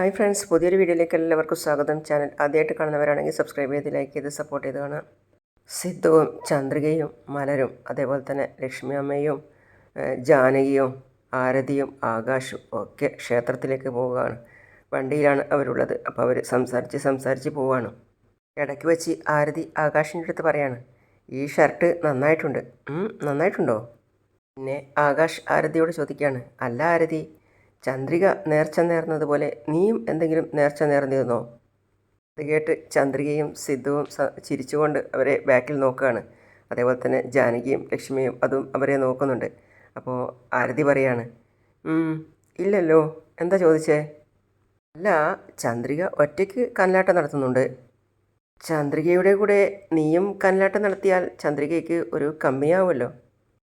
Hi friends പുതിയൊരു വീഡിയോയിലേക്ക് എല്ലാവർക്കും സ്വാഗതം. ചാനൽ ആദ്യമായിട്ട് കാണുന്നവരാണെങ്കിൽ സബ്സ്ക്രൈബ് ചെയ്ത് ലൈക്ക് ചെയ്ത് സപ്പോർട്ട് ചെയ്ത് കാണാം സിദ്ധുവും ചന്ദ്രികയും മലരും അതേപോലെ തന്നെ ലക്ഷ്മി അമ്മയും ജാനകിയും ആരതിയും ആകാശും ഒക്കെ ക്ഷേത്രത്തിലേക്ക് പോവുകയാണ്. വണ്ടിയിലാണ് അവരുള്ളത്. അപ്പോൾ അവർ സംസാരിച്ച് സംസാരിച്ച് പോവുകയാണ്. ഇടയ്ക്ക് വെച്ച് ആരതി ആകാശിന്റെ അടുത്ത് പറയാണ് ഈ ഷർട്ട് നന്നായിട്ടുണ്ട്. നന്നായിട്ടുണ്ടോ? പിന്നെ ആകാശ് ആരതിയോട് ചോദിക്കുകയാണ് അല്ല ആരതി ചന്ദ്രിക നേർച്ച നേർന്നതുപോലെ നീയും എന്തെങ്കിലും നേർച്ച നേർന്നിരുന്നോ? അത് കേട്ട് ചന്ദ്രികയും സിദ്ധുവും ചിരിച്ചുകൊണ്ട് അവരെ ബാക്കിൽ നോക്കുകയാണ്. അതേപോലെ തന്നെ ജാനകിയും ലക്ഷ്മിയും അതും അവരെ നോക്കുന്നുണ്ട്. അപ്പോൾ ആരതി പറയാണ് "ഉം, ഇല്ലല്ലോ. എന്താ ചോദിച്ചേ? അല്ല ചന്ദ്രിക ഒറ്റയ്ക്ക് കല്ലാട്ടം നടത്തുന്നുണ്ട്. ചന്ദ്രികയുടെ കൂടെ നീയും കല്ലാട്ടം നടത്തിയാൽ ചന്ദ്രികയ്ക്ക് ഒരു കമ്മിയാവുമല്ലോ.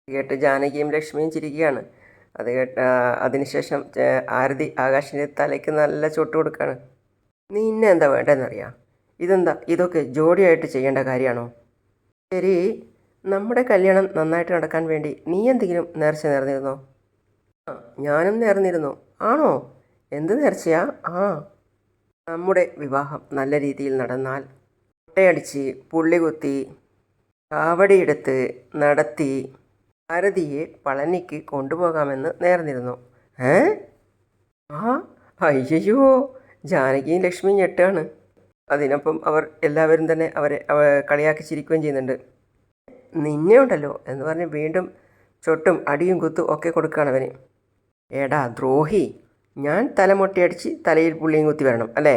കേട്ട് ജാനകിയും ലക്ഷ്മിയും ചിരിക്കുകയാണ്. അത് അതിനുശേഷം ആരതി ആകാശിന്റെ തലയ്ക്ക് നല്ല ചൊട്ട് കൊടുക്കുകയാണ് നീ ഇന്നെ എന്താ വേണ്ടതെന്നറിയാം? ഇതെന്താ? ഇതൊക്കെ ജോഡിയായിട്ട് ചെയ്യേണ്ട കാര്യമാണോ? ശരി നമ്മുടെ കല്യാണം നന്നായിട്ട് നടക്കാൻ വേണ്ടി നീ എന്തെങ്കിലും നേർച്ച നേർന്നിരുന്നോ? ആ ഞാനും നേർന്നിരുന്നു. ആണോ? എന്ത് നേർച്ചയാ? ആ. നമ്മുടെ വിവാഹം നല്ല രീതിയിൽ നടന്നാൽ മുട്ടയടിച്ച് പുള്ളി കുത്തി കാവടിയെടുത്ത് നടത്തി ഭാരതിയെ പളനിക്ക് കൊണ്ടുപോകാമെന്ന് നേർന്നിരുന്നു. ഏ? ആ അയ്യോ ജാനകിയും ലക്ഷ്മിയും ഞെട്ടാണ്. അതിനൊപ്പം അവർ എല്ലാവരും തന്നെ അവരെ അവ കളിയാക്കി ചിരിക്കുകയും ചെയ്യുന്നുണ്ട്. നിന്നെ ഉണ്ടല്ലോ എന്ന് പറഞ്ഞ് വീണ്ടും ചൊട്ടും അടിയും കുത്തും ഒക്കെ കൊടുക്കുകയാണ് അവന്. എടാ ദ്രോഹി ഞാൻ തലമുട്ടയടിച്ച് തലയിൽ പുള്ളിയും കുത്തി വരണം അല്ലേ?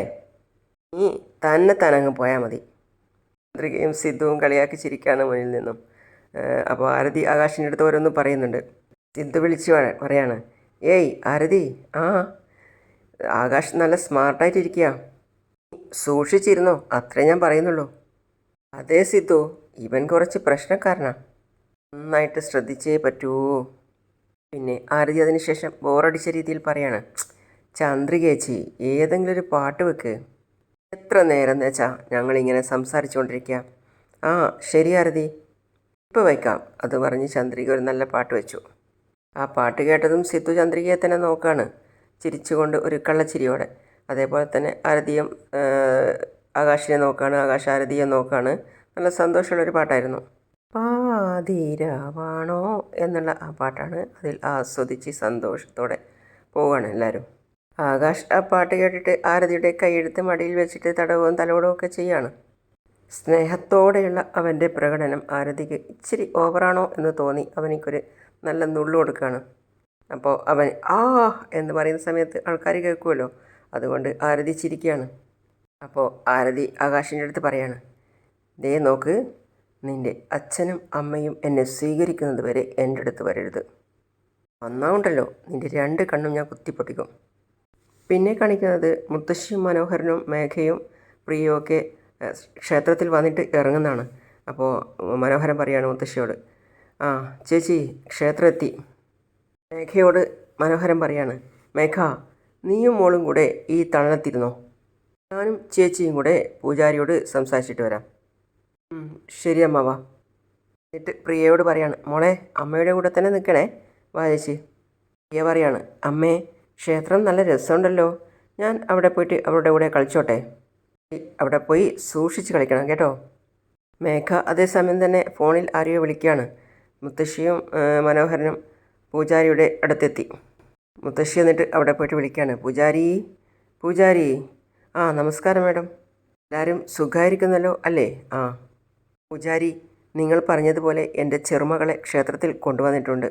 നീ തന്നെ തനങ്ങ് പോയാൽ മതി. ചന്ദ്രികയും സിദ്ധുവും കളിയാക്കി ചിരിക്കാണ് മുന്നിൽ നിന്നും. അപ്പോൾ ആരതി ആകാശിന്റെ അടുത്ത് ഓരോന്നും പറയുന്നുണ്ട്. സിദ്ധു വിളിച്ച് പറ- പറയാണ്? ഏയ് ആരതി ആ. ആകാശ് നല്ല സ്മാർട്ടായിട്ടിരിക്കുക സൂക്ഷിച്ചിരുന്നോ? അത്രേ ഞാൻ പറയുന്നുള്ളൂ. അതേ സിദ്ധു ഇവൻ കുറച്ച് പ്രശ്നക്കാരനാണ് നന്നായിട്ട് ശ്രദ്ധിച്ചേ പറ്റൂ. പിന്നെ ആരതി അതിനുശേഷം ബോറടിച്ച രീതിയിൽ പറയാണ്. ചന്ദ്രികേച്ചി ഏതെങ്കിലും ഒരു പാട്ട് വെക്ക്. എത്ര നേരം എന്ന് വെച്ചാൽ ഞങ്ങളിങ്ങനെ സംസാരിച്ചുകൊണ്ടിരിക്കുക ആ ശരി ആരതി. ഇപ്പോൾ വയ്ക്കാം. അത് പറഞ്ഞ് ചന്ദ്രിക ഒരു നല്ല പാട്ട് വെച്ചു. ആ പാട്ട് കേട്ടതും സിത്തു ചന്ദ്രികയെ തന്നെ നോക്കാണ്. ചിരിച്ചുകൊണ്ട് ഒരു കള്ളച്ചിരിയോടെ. അതേപോലെ തന്നെ ആരതിയും ആകാശിനെ നോക്കാണ്. ആകാശ ആരതിയെ നോക്കാണ്. നല്ല സന്തോഷമുള്ളൊരു പാട്ടായിരുന്നു. പാതിരാവാണോ എന്നുള്ള ആ പാട്ടാണ് അതിൽ ആസ്വദിച്ച് സന്തോഷത്തോടെ പോവുകയാണ് എല്ലാവരും ആകാശ് ആ പാട്ട് കേട്ടിട്ട് ആരതിയുടെ കൈയെടുത്ത് മടിയിൽ വെച്ചിട്ട് തടവും തലോടവും ഒക്കെ ചെയ്യാണ് സ്നേഹത്തോടെയുള്ള അവന്റെ പ്രകടനം ആരതിക്ക് ഇച്ചിരി ഓവറാണോ എന്ന് തോന്നി. അവനിക്കൊരു നല്ല നുള്ളു കൊടുക്കുകയാണ്. അപ്പോൾ അവൻ ആ എന്ന് പറയുന്ന സമയത്ത് ആൾക്കാർ കേൾക്കുമല്ലോ. അതുകൊണ്ട് ആരതി ചിരിക്കുകയാണ്. അപ്പോൾ ആരതി ആകാശിന്റെ അടുത്ത് പറയാണ് ദേ നോക്ക് നിന്റെ അച്ഛനും അമ്മയും എന്നെ സ്വീകരിക്കുന്നത് വരെ എന്റെ അടുത്ത് വരരുത്. വന്നാവുണ്ടല്ലോ നിന്റെ രണ്ട് കണ്ണും ഞാൻ കുത്തിപ്പൊട്ടിക്കും. പിന്നെ കാണിക്കുന്നത് മുത്തശ്ശിയും മനോഹരനും മേഘയും ഏഹ്, ക്ഷേത്രത്തിൽ വന്നിട്ട് ഇറങ്ങുന്നതാണ്. അപ്പോൾ മനോഹരൻ പറയാണ് മുത്തശ്ശിയോട്. ആ ചേച്ചി ക്ഷേത്രം എത്തി മേഘയോട് മനോഹരൻ പറയാണ്. മേഘ നീയും മോളും കൂടെ ഈ തണലത്തിരുന്നോ? ഞാനും ചേച്ചിയും കൂടെ പൂജാരിയോട് സംസാരിച്ചിട്ട് വരാം. ശരി അമ്മാവ. എന്നിട്ട് പ്രിയയോട് പറയാണ്. മോളെ അമ്മയുടെ കൂടെ തന്നെ നിൽക്കണേ. വാ ചേച്ചി. പ്രിയ പറയാണ്. അമ്മേ ക്ഷേത്രം നല്ല രസമുണ്ടല്ലോ. ഞാൻ അവിടെ പോയിട്ട് അവരുടെ കൂടെ കളിച്ചോട്ടെ. അവിടെ പോയി സൂക്ഷിച്ച് കളിക്കണം കേട്ടോ. മേഘ അതേസമയം തന്നെ ഫോണിൽ ആരെയോ വിളിക്കുകയാണ്. മുത്തശ്ശിയും മനോഹരനും പൂജാരിയുടെ അടുത്തെത്തി. മുത്തശ്ശി എന്നിട്ട് അവിടെ പോയിട്ട് വിളിക്കുകയാണ്. പൂജാരി പൂജാരി. ആ നമസ്കാരം മാഡം. എല്ലാവരും സുഖമായിരിക്കുന്നല്ലോ അല്ലേ? ആ. പൂജാരി നിങ്ങൾ പറഞ്ഞതുപോലെ എന്റെ ചെറുമകളെ ക്ഷേത്രത്തിൽ കൊണ്ടുവന്നിട്ടുണ്ട്.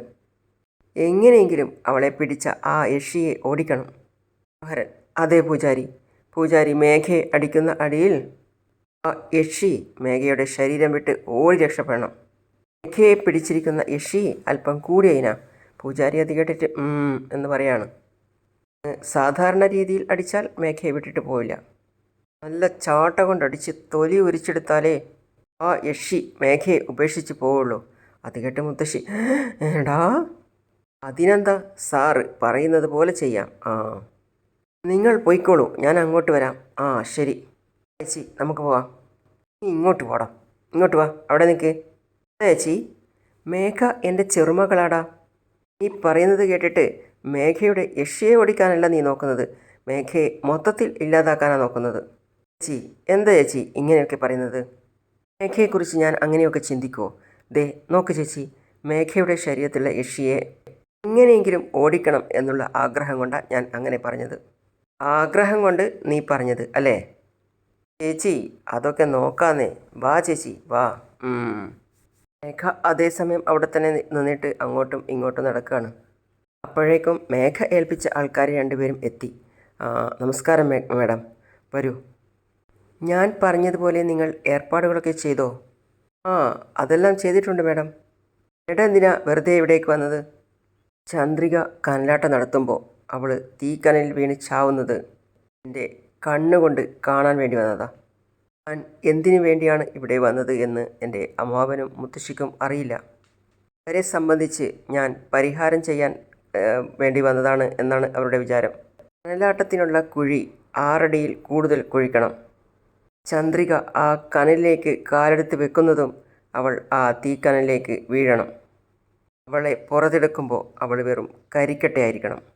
എങ്ങനെയെങ്കിലും അവളെ പിടിച്ച ആ യക്ഷിയെ ഓടിക്കണം. മനോഹരൻ. അതേ പൂജാരി. പൂജാരി മേഘയെ അടിക്കുന്ന അടിയിൽ ആ യക്ഷി മേഘയുടെ ശരീരം വിട്ട് ഓടി രക്ഷപ്പെടണം. മേഘയെ പിടിച്ചിരിക്കുന്ന യക്ഷി അല്പം കൂടിയതിനാ പൂജാരി അത് കേട്ടിട്ട് എന്ന് പറയാണ്. സാധാരണ രീതിയിൽ അടിച്ചാൽ മേഘയെ വിട്ടിട്ട് പോവില്ല. നല്ല ചാട്ട കൊണ്ടടിച്ച് തൊലി ഉരിച്ചെടുത്താലേ ആ യക്ഷി മേഘയെ ഉപേക്ഷിച്ച് പോവുള്ളൂ. അത് കേട്ട് മുത്തശ്ശി എടാ അതിനെന്താ സാറ് പറയുന്നത് പോലെ ചെയ്യാം? ആ. നിങ്ങൾ പോയിക്കോളൂ. ഞാൻ അങ്ങോട്ട് വരാം. ആ ശരി. ചേച്ചി നമുക്ക് പോവാം. നീ ഇങ്ങോട്ട് പോടാ. ഇങ്ങോട്ട് വാ. അവിടെ നിൽക്ക് ചേച്ചി? മേഘ എന്റെ ചെറുമകളാടാ. നീ പറയുന്നത് കേട്ടിട്ട് മേഘയുടെ യക്ഷിയെ ഓടിക്കാനല്ല നീ നോക്കുന്നത്. മേഘയെ മൊത്തത്തിൽ ഇല്ലാതാക്കാനാണ് നോക്കുന്നത്. ചേച്ചി എന്താ ചേച്ചി ഇങ്ങനെയൊക്കെ പറയുന്നത്? മേഘയെക്കുറിച്ച് ഞാൻ അങ്ങനെയൊക്കെ ചിന്തിക്കുമോ ദേ നോക്ക് ചേച്ചി. മേഘയുടെ ശരീരത്തിലുള്ള യക്ഷിയെ എങ്ങനെയെങ്കിലും ഓടിക്കണം എന്നുള്ള ആഗ്രഹം കൊണ്ടാണ് ഞാൻ അങ്ങനെ പറഞ്ഞത്. ആഗ്രഹം കൊണ്ട് നീ പറഞ്ഞത് അല്ലേ? ചേച്ചി അതൊക്കെ നോക്കാന്നേ. വാ ചേച്ചി വാ. മേഘ അതേസമയം അവിടെ തന്നെ നിന്നിട്ട് അങ്ങോട്ടും ഇങ്ങോട്ടും നടക്കുകയാണ് അപ്പോഴേക്കും മേഘ ഏൽപ്പിച്ച ആൾക്കാർ രണ്ടുപേരും എത്തി. നമസ്കാരം മേ മേഡം. വരൂ. ഞാൻ പറഞ്ഞതുപോലെ നിങ്ങൾ ഏർപ്പാടുകളൊക്കെ ചെയ്തോ? ആ അതെല്ലാം ചെയ്തിട്ടുണ്ട് മേഡം. മേഡം എന്തിനാ വെറുതെ ഇവിടേക്ക് വന്നത്? ചന്ദ്രിക കനലാട്ടം നടത്തുമ്പോൾ അവൾ തീക്കനലിൽ വീണ് ചാവുന്നത് എന്റെ കണ്ണുകൊണ്ട് കാണാൻ വേണ്ടി വന്നതാ. ഞാൻ എന്തിനു വേണ്ടിയാണ് ഇവിടെ വന്നത് എന്ന് എന്റെ അമ്മാവനും മുത്തശ്ശിക്കും അറിയില്ല. അവരെ സംബന്ധിച്ച് ഞാൻ പരിഹാരം ചെയ്യാൻ വേണ്ടി വന്നതാണ് എന്നാണ് അവരുടെ വിചാരം. കനലാട്ടത്തിനുള്ള കുഴി ആറടിയിൽ കൂടുതൽ കുഴിക്കണം. ചന്ദ്രിക ആ കനലിലേക്ക് കാലെടുത്ത് വെക്കുന്നതും അവൾ ആ തീക്കനലിലേക്ക് വീഴണം. അവളെ പുറത്തെടുക്കുമ്പോൾ അവൾ വെറും കരിക്കട്ടയായിരിക്കണം.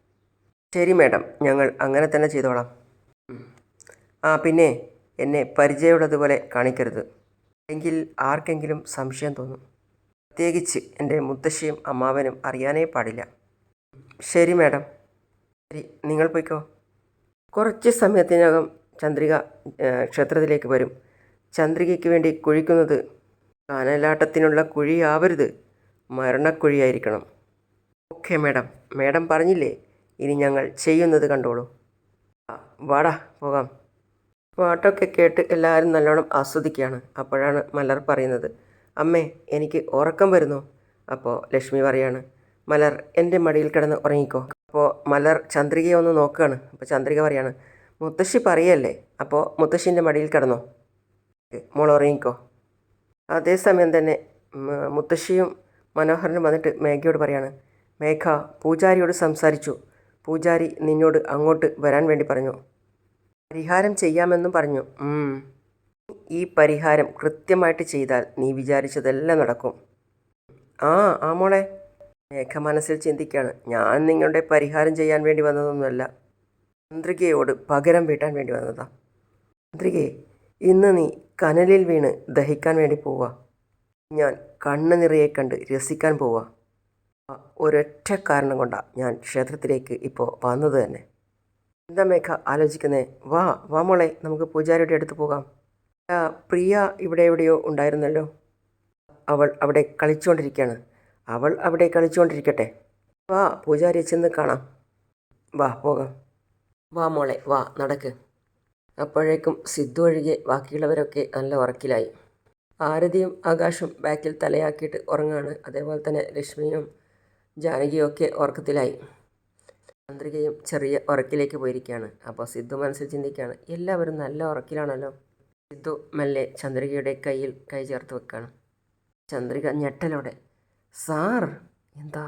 ശരി മാഡം ഞങ്ങൾ അങ്ങനെ തന്നെ ചെയ്തോളാം. ആ പിന്നെ എന്നെ പരിചയമുള്ളതുപോലെ കാണിക്കരുത്. എങ്കിൽ ആർക്കെങ്കിലും സംശയം തോന്നും. പ്രത്യേകിച്ച് എന്റെ മുത്തശ്ശിയും അമ്മാവനും അറിയാനേ പാടില്ല. ശരി മാഡം. ശരി നിങ്ങൾ പോയിക്കോ. കുറച്ച് സമയത്തിനകം ചന്ദ്രിക ക്ഷേത്രത്തിലേക്ക് വരും. ചന്ദ്രികയ്ക്ക് വേണ്ടി കുഴിക്കുന്നത് കാനലാട്ടത്തിനുള്ള കുഴിയാവരുത്. മരണക്കുഴിയായിരിക്കണം. Okay madam. മാഡം പറഞ്ഞില്ലേ? ഇനി ഞങ്ങൾ ചെയ്യുന്നത് കണ്ടോളൂ. വാടാ പോകാം. പാട്ടൊക്കെ കേട്ട് എല്ലാവരും നല്ലോണം ആസ്വദിക്കുകയാണ്. അപ്പോഴാണ് മലർ പറയുന്നത് അമ്മേ എനിക്ക് ഉറക്കം വരുന്നു. അപ്പോൾ ലക്ഷ്മി പറയാണ് മലർ എന്റെ മടിയിൽ കിടന്ന് ഉറങ്ങിക്കോ. അപ്പോൾ മലർ ചന്ദ്രികയെ ഒന്ന് നോക്കുകയാണ് അപ്പോൾ ചന്ദ്രിക പറയാണ് മുത്തശ്ശി പറയല്ലേ? അപ്പോൾ മുത്തശ്ശിന്റെ മടിയിൽ കിടന്നോ? മോൾ ഉറങ്ങിക്കോ. അതേസമയം തന്നെ മുത്തശ്ശിയും മനോഹരനും വന്നിട്ട് മേഘയോട് പറയാണ് മേഘ പൂജാരിയോട് സംസാരിച്ചു. പൂജാരി നിന്നോട് അങ്ങോട്ട് വരാൻ വേണ്ടി പറഞ്ഞു. പരിഹാരം ചെയ്യാമെന്നും പറഞ്ഞു. ഈ പരിഹാരം കൃത്യമായിട്ട് ചെയ്താൽ നീ വിചാരിച്ചതെല്ലാം നടക്കും. ആ ആ മോളെ. മേഘ മനസ്സിൽ ചിന്തിക്കുകയാണ് ഞാൻ നിങ്ങളുടെ പരിഹാരം ചെയ്യാൻ വേണ്ടി വന്നതൊന്നുമല്ല. ചന്ദ്രികയോട് പകരം വീട്ടാൻ വേണ്ടി വന്നതാ. ചന്ദ്രികയെ ഇന്ന് നീ കനലിൽ വീണ് ദഹിക്കാൻ വേണ്ടി പോവുക ഞാൻ കണ്ണു നിറയെ കണ്ട് രസിക്കാൻ പോവുക ആ ഒരൊറ്റ കാരണം കൊണ്ടാണ് ഞാൻ ക്ഷേത്രത്തിലേക്ക് ഇപ്പോൾ വന്നത് തന്നെ. എന്താ മേഘ ആലോചിക്കുന്നേ? വാ വാ മോളെ നമുക്ക് പൂജാരിയുടെ അടുത്ത് പോകാം. പ്രിയ ഇവിടെ എവിടെയോ ഉണ്ടായിരുന്നല്ലോ. അവൾ അവിടെ കളിച്ചുകൊണ്ടിരിക്കുകയാണ് അവൾ അവിടെ കളിച്ചുകൊണ്ടിരിക്കട്ടെ വാ പൂജാരിയെ ചെന്ന് കാണാം. വാ പോകാം. വാ മോളെ വാ നടക്ക്. അപ്പോഴേക്കും സിദ്ധു ഒഴികെ ബാക്കിയുള്ളവരൊക്കെ നല്ല ഉറക്കിലായി. ആരതിയും ആകാശും ബാക്കിൽ തലയാക്കിയിട്ട് ഉറങ്ങാണ്. അതേപോലെ തന്നെ ലക്ഷ്മിയും ജാനകിയും ഒക്കെ ഉറക്കത്തിലായി. ചന്ദ്രികയും ചെറിയ ഉറക്കിലേക്ക് പോയിരിക്കുകയാണ്. അപ്പോൾ സിദ്ധു മനസ്സിൽ ചിന്തിക്കുകയാണ് എല്ലാവരും നല്ല ഉറക്കിലാണല്ലോ? സിദ്ധു മെല്ലെ ചന്ദ്രികയുടെ കയ്യിൽ കൈ ചേർത്ത് വെക്കുകയാണ്. ചന്ദ്രിക ഞെട്ടലോടെ സാർ എന്താ?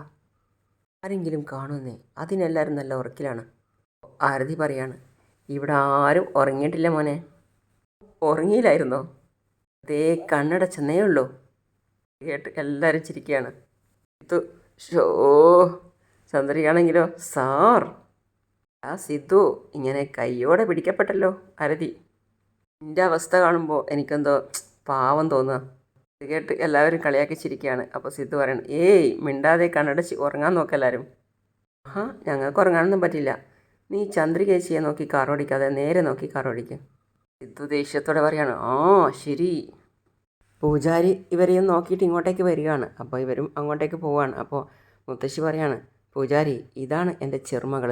ആരെങ്കിലും കാണുന്നേ? അതിനെല്ലാവരും നല്ല ഉറക്കിലാണ്. ആരതി പറയാണ് ഇവിടെ ആരും ഉറങ്ങിയിട്ടില്ല മോനെ. ഉറങ്ങിയില്ലായിരുന്നോ? അതേ കണ്ണടച്ചെന്നേ ഉള്ളൂ. കേട്ട് എല്ലാവരും ചിരിക്കുകയാണ്. സിദ്ധു ഷോ ചന്ദ്രികയാണെങ്കിലോ. സാർ. ആ സിദ്ധു ഇങ്ങനെ കയ്യോടെ പിടിക്കപ്പെട്ടല്ലോ അരതി. എന്റെ അവസ്ഥ കാണുമ്പോൾ എനിക്കെന്തോ പാവം തോന്നുക ഇത് കേട്ട് എല്ലാവരും കളിയാക്കി ചിരിക്കുകയാണ് അപ്പോൾ സിദ്ധു പറയണം ഏയ് മിണ്ടാതെ കണ്ണടച്ച് ഉറങ്ങാൻ നോക്കെല്ലാവരും ആ ഞങ്ങൾക്ക് ഉറങ്ങാനൊന്നും പറ്റില്ല. നീ ചന്ദ്രികേച്ചിയെ നോക്കി കാർ ഓടിക്കാതെ നേരെ നോക്കി കാർ ഓടിക്കും സിദ്ധു ദേഷ്യത്തോടെ പറയാണ് ആ ശരി. പൂജാരി ഇവരെയും നോക്കിയിട്ട് ഇങ്ങോട്ടേക്ക് വരികയാണ്. അപ്പോൾ ഇവരും അങ്ങോട്ടേക്ക് പോവുകയാണ് അപ്പോൾ മുത്തശ്ശി പറയാണ് പൂജാരി ഇതാണ് എന്റെ ചെറുമകൾ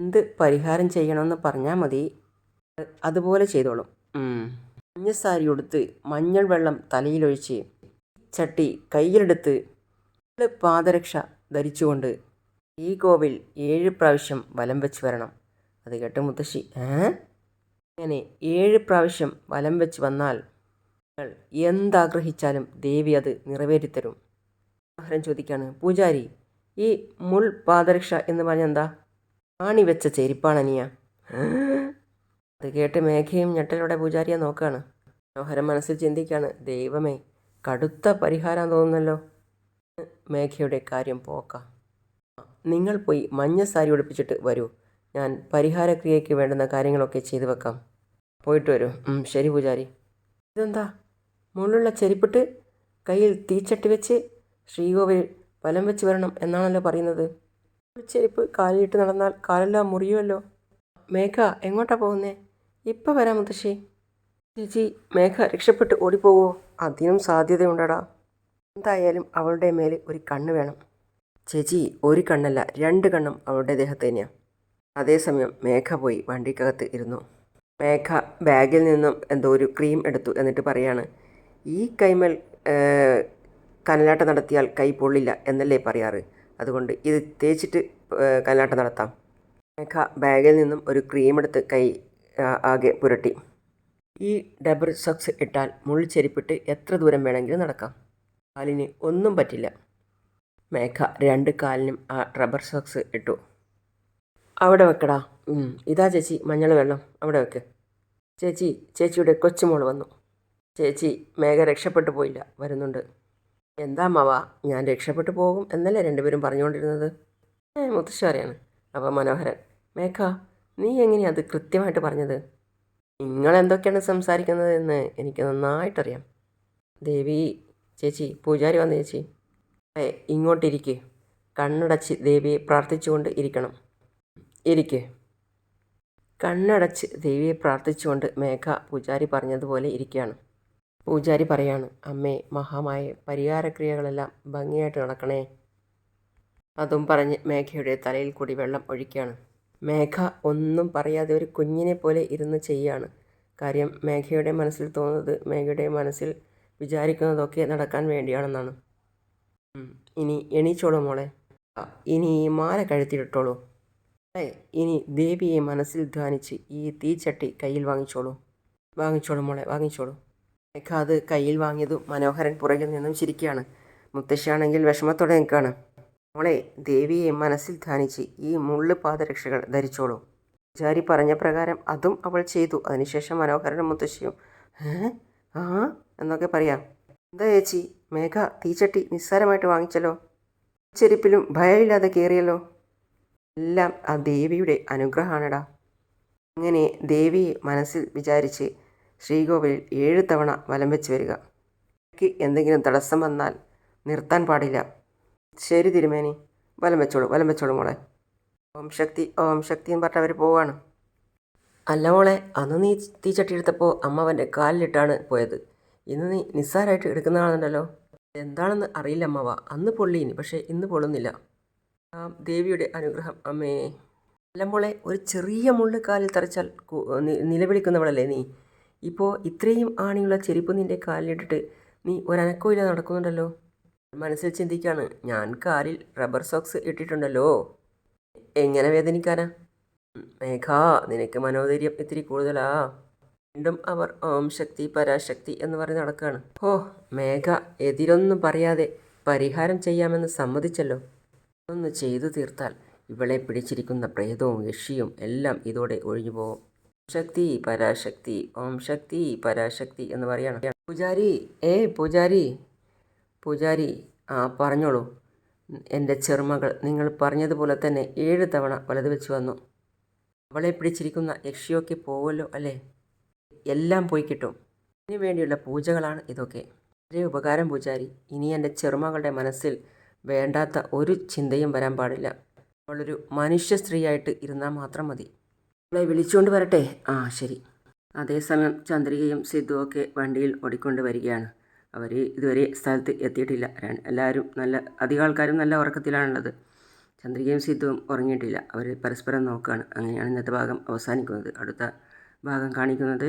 എന്ത് പരിഹാരം ചെയ്യണമെന്ന് പറഞ്ഞാൽ മതി. അതുപോലെ ചെയ്തോളും. മഞ്ഞ സാരി ഉടുത്ത് മഞ്ഞൾ വെള്ളം തലയിലൊഴിച്ച് ചട്ടി കയ്യിലെടുത്ത് പാദരക്ഷ ധരിച്ചുകൊണ്ട് ഈ കോവിൽ ഏഴ് പ്രാവശ്യം വലം വെച്ച് വരണം. അത് കേട്ട് മുത്തശ്ശി ഏ? അങ്ങനെ ഏഴ് പ്രാവശ്യം വലം വെച്ച് വന്നാൽ നിങ്ങൾ എന്താഗ്രഹിച്ചാലും ദേവി അത് നിറവേറ്റിത്തരും. ഉദാഹരണം ചോദിക്കാണ് പൂജാരി ഈ മുൾ പാദരക്ഷ എന്ന് പറഞ്ഞ എന്താ? ആണി വെച്ച ചെരിപ്പാണനിയ അത് കേട്ട് മേഘയും ഞെട്ടലോടെ പൂജാരിയെ നോക്കുകയാണ് മനോഹരൻ മനസ്സിൽ ചിന്തിക്കുകയാണ് ദൈവമേ കടുത്ത പരിഹാരം തോന്നുന്നല്ലോ. മേഘയുടെ കാര്യം പോക്ക. നിങ്ങൾ പോയി മഞ്ഞ സാരി ഉടുപ്പിച്ചിട്ട് വരൂ. ഞാൻ പരിഹാരക്രിയയ്ക്ക് വേണ്ടുന്ന കാര്യങ്ങളൊക്കെ ചെയ്തു വെക്കാം. പോയിട്ട് വരൂ. ശരി പൂജാരി. ഇതെന്താ? മുകളിലുള്ള ചെരിപ്പിട്ട് കയ്യിൽ തീച്ചട്ടി വെച്ച് ശ്രീകോവിൽ വലം വെച്ച് വരണം എന്നാണല്ലോ പറയുന്നത്. ചെരുപ്പ് കാലിലിട്ട് നടന്നാൽ കാലെല്ലാം മുറിയുമല്ലോ? മേഘ എങ്ങോട്ടാ പോകുന്നേ? ഇപ്പം വരാം മുത്തശ്ശി. ചേച്ചി മേഘ രക്ഷപ്പെട്ട് ഓടിപ്പോവോ? അതിനും സാധ്യതയുണ്ടടാ. എന്തായാലും അവളുടെ മേൽ ഒരു കണ്ണ് വേണം. ചേച്ചി ഒരു കണ്ണല്ല രണ്ട് കണ്ണും അവളുടെ ദേഹത്ത് തന്നെയാണ് അതേസമയം മേഘ പോയി വണ്ടിക്കകത്ത് ഇരുന്നു. മേഘ ബാഗിൽ നിന്നും എന്തോ ഒരു ക്രീം എടുത്തു എന്നിട്ട് പറയാണ് ഈ കൈമൽ കനലാട്ടം നടത്തിയാൽ കൈ പൊള്ളില്ല എന്നല്ലേ പറയാറ്? അതുകൊണ്ട് ഇത് തേച്ചിട്ട് കനലാട്ടം നടത്താം. മേഘ ബാഗിൽ നിന്നും ഒരു ക്രീം എടുത്ത് കൈ ആകെ പുരട്ടി. ഈ ഡബിൾ സോക്സ് ഇട്ടാൽ മുള്ളിച്ചെരിപ്പിട്ട് എത്ര ദൂരം വേണമെങ്കിലും നടക്കാം. കാലിന് ഒന്നും പറ്റില്ല. മേഘ രണ്ട് കാലിനും ആ റബ്ബർ സോക്സ് ഇട്ടു. അവിടെ വെക്കടാ. ഇതാ ചേച്ചി മഞ്ഞൾ വെള്ളം. അവിടെ വെക്ക്. ചേച്ചി ചേച്ചിയുടെ കൊച്ചുമോൾ വന്നു. ചേച്ചി മേഘ രക്ഷപ്പെട്ടു പോയില്ല. വരുന്നുണ്ട്. എന്താ മാവ ഞാൻ രക്ഷപ്പെട്ടു പോകും എന്നല്ലേ രണ്ടുപേരും പറഞ്ഞുകൊണ്ടിരുന്നത്? ഏ മുത്തശ്ശി അപ്പം അപ്പോൾ മനോഹരൻ മേഘ നീ എങ്ങനെയാണ് അത് കൃത്യമായിട്ട് പറഞ്ഞത്? നിങ്ങൾ എന്തൊക്കെയാണ് സംസാരിക്കുന്നത് എന്ന് എനിക്ക് നന്നായിട്ടറിയാം. ദേവി ചേച്ചി പൂജാരി വന്ന ചേച്ചി. ഏ ഇങ്ങോട്ടിരിക്കെ. കണ്ണടച്ച് ദേവിയെ പ്രാർത്ഥിച്ചുകൊണ്ട് ഇരിക്കണം. ഇരിക്കെ. കണ്ണടച്ച് ദേവിയെ പ്രാർത്ഥിച്ചുകൊണ്ട് മേഘ പൂജാരി പറഞ്ഞതുപോലെ ഇരിക്കുകയാണ്. പൂജാരി പറയാണ് അമ്മേ മഹാമായ പരിഹാരക്രിയകളെല്ലാം ഭംഗിയായിട്ട് നടക്കണേ. അതും പറഞ്ഞ് മേഘയുടെ തലയിൽ കൂടി വെള്ളം ഒഴിക്കുകയാണ്. മേഘ ഒന്നും പറയാതെ ഒരു കുഞ്ഞിനെ പോലെ ഇരുന്ന് ചെയ്യാണ്. കാര്യം മേഘയുടെ മനസ്സിൽ തോന്നുന്നത് മേഘയുടെ മനസ്സിൽ വിചാരിക്കുന്നതൊക്കെ നടക്കാൻ വേണ്ടിയാണെന്നാണ്. ഇനി എണീച്ചോളൂ മോളെ. ഇനി ഈ മാല കഴുത്തിലിട്ടോളൂ. ഇനി ദേവിയെ മനസ്സിൽ ധ്യാനിച്ച് ഈ തീച്ചട്ടി കയ്യിൽ വാങ്ങിച്ചോളൂ. വാങ്ങിച്ചോളൂ മോളെ വാങ്ങിച്ചോളൂ. അത് കയ്യിൽ വാങ്ങിയതും മനോഹരൻ പുറകിൽ നിന്നും ചിരിക്കുകയാണ്. മുത്തശ്ശിയാണെങ്കിൽ വിഷമത്തോടെ നിൽക്കുകയാണ്. മോളെ ദേവിയെ മനസ്സിൽ ധ്യാനിച്ച് ഈ മുള്ള് പാദരക്ഷകൾ ധരിച്ചോളൂ. പൂജാരി പറഞ്ഞ പ്രകാരം അതും അവൾ ചെയ്തു. അതിനുശേഷം മനോഹരനും മുത്തശ്ശിയും ആ? എന്നൊക്കെ പറയാം. എന്താ ചേച്ചി? മേഘ തീച്ചട്ടി നിസ്സാരമായിട്ട് വാങ്ങിച്ചല്ലോ? ചെരുപ്പിലും ഭയമില്ലാതെ കയറിയല്ലോ? എല്ലാം ആ ദേവിയുടെ അനുഗ്രഹമാണടാ. അങ്ങനെ ദേവിയെ മനസ്സിൽ വിചാരിച്ച് ശ്രീകോവിലിൽ ഏഴ് തവണ വലം വെച്ച് വരിക. എനിക്ക് എന്തെങ്കിലും തടസ്സം വന്നാൽ നിർത്താൻ പാടില്ല. ശരി തിരുമേനി വലം വെച്ചോളൂ വലം വെച്ചോളൂ മോളെ. ഓം ശക്തി ഓം ശക്തി എന്ന് പറഞ്ഞവർ പോവാണ്. അല്ല മോളെ അന്ന് നീ തീച്ചട്ടി എടുത്തപ്പോൾ അമ്മാവന്റെ കാലിലിട്ടാണ് പോയത്. ഇന്ന് നീ നിസ്സാരമായിട്ട് എടുക്കുന്നതാണല്ലോ എന്താണെന്ന് അറിയില്ല അമ്മാവ. അന്ന് പൊള്ളിയിനി പക്ഷേ ഇന്ന് പൊള്ളുന്നില്ല. ആ ദേവിയുടെ അനുഗ്രഹം അമ്മേ. അല്ല മോളെ ഒരു ചെറിയ മുള്ള് കാലിൽ തറച്ചാൽ നിലവിളിക്കുന്നവളല്ലേ നീ? ഇപ്പോൾ ഇത്രയും ആണിയുള്ള ചെരുപ്പ് നിന്റെ കാലിലിട്ടിട്ട് നീ ഒരനക്കമില്ല നടക്കുന്നുണ്ടല്ലോ? മനസ്സിൽ ചിന്തിക്കാണ്. ഞാൻ കാലിൽ റബ്ബർ സോക്സ് ഇട്ടിട്ടുണ്ടല്ലോ. എങ്ങനെ വേദനിക്കാനാ? മേഘാ നിനക്ക് മനോധൈര്യം ഇത്തിരി കൂടുതലാ. വീണ്ടും അവർ ഓം ശക്തി പരാശക്തി എന്ന് പറഞ്ഞ് നടക്കുകയാണ് ഓ മേഘ എതിരൊന്നും പറയാതെ പരിഹാരം ചെയ്യാമെന്ന് സമ്മതിച്ചല്ലോ. ഒന്ന് ചെയ്തു തീർത്താൽ ഇവളെ പിടിച്ചിരിക്കുന്ന പ്രേതവും യക്ഷിയും എല്ലാം ഇതോടെ ഒഴിഞ്ഞു പോകും. ശക്തി പരാശക്തി ഓം ശക്തി പരാശക്തി എന്ന് പറയണം. പൂജാരി ഏ പൂജാരി പൂജാരി ആ പറഞ്ഞോളൂ. എന്റെ ചെറുമകൾ നിങ്ങൾ പറഞ്ഞതുപോലെ തന്നെ ഏഴ് തവണ വലത് വെച്ച് വന്നു. അവളെ പിടിച്ചിരിക്കുന്ന യക്ഷിയൊക്കെ പോവല്ലോ അല്ലേ? എല്ലാം പോയി കിട്ടും. ഇതിനു വേണ്ടിയുള്ള പൂജകളാണ് ഇതൊക്കെ. വളരെ ഉപകാരം പൂജാരി. ഇനി എന്റെ ചെറുമകളുടെ മനസ്സിൽ വേണ്ടാത്ത ഒരു ചിന്തയും വരാൻ പാടില്ല. അവളൊരു മനുഷ്യ സ്ത്രീയായിട്ട് ഇരുന്നാൽ മാത്രം മതി. അവളെ വിളിച്ചുകൊണ്ട് വരട്ടെ. ആ ശരി. അതേസമയം ചന്ദ്രികയും സിദ്ധുവും ഒക്കെ വണ്ടിയിൽ ഓടിക്കൊണ്ട് വരികയാണ്. അവർ ഇതുവരെ സ്ഥലത്ത് എത്തിയിട്ടില്ല. എല്ലാവരും നല്ല അധികം ആൾക്കാരും നല്ല ഉറക്കത്തിലാണുള്ളത്. ചന്ദ്രികയും സിദ്ധുവും ഉറങ്ങിയിട്ടില്ല. അവർ പരസ്പരം നോക്കുകയാണ് അങ്ങനെയാണ് ഇന്നത്തെ ഭാഗം അവസാനിക്കുന്നത്. അടുത്ത ഭാഗം കാണിക്കുന്നത്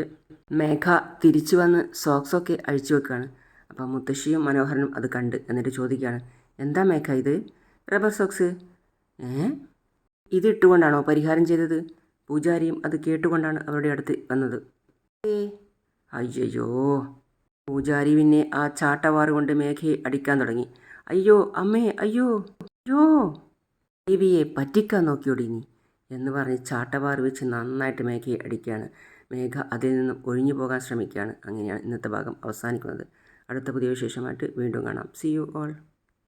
മേഘ തിരിച്ചു വന്ന് സോക്സൊക്കെ അഴിച്ചു വെക്കുകയാണ് അപ്പോൾ മുത്തശ്ശിയും മനോഹരനും അത് കണ്ട് എന്നിട്ട് ചോദിക്കുകയാണ് എന്താ മേഘ ഇത്? റബ്ബർ സോക്സ് ഏ? ഇത് പരിഹാരം ചെയ്തത്? പൂജാരിയും അത് കേട്ടുകൊണ്ടാണ് അവരുടെ അടുത്ത് വന്നത്. ഏ? അയ്യയ്യോ. പൂജാരി പിന്നെ ആ ചാട്ടവാറ് കൊണ്ട് മേഘയെ അടിക്കാൻ തുടങ്ങി. അയ്യോ അമ്മേ അയ്യോ അയ്യോ. ദേവിയെ പറ്റിക്കാൻ നോക്കിയോടി നീ എന്ന് പറഞ്ഞ് ചാട്ടവാറ് വെച്ച് നന്നായിട്ട് മേഘയെ അടിക്കുകയാണ്. മേഘ അതിൽ നിന്നും ഒഴിഞ്ഞു പോകാൻ ശ്രമിക്കുകയാണ്. അങ്ങനെയാണ് ഇന്നത്തെ ഭാഗം അവസാനിക്കുന്നത്. അടുത്ത പുതിയ വിശേഷമായിട്ട് വീണ്ടും കാണാം. C you all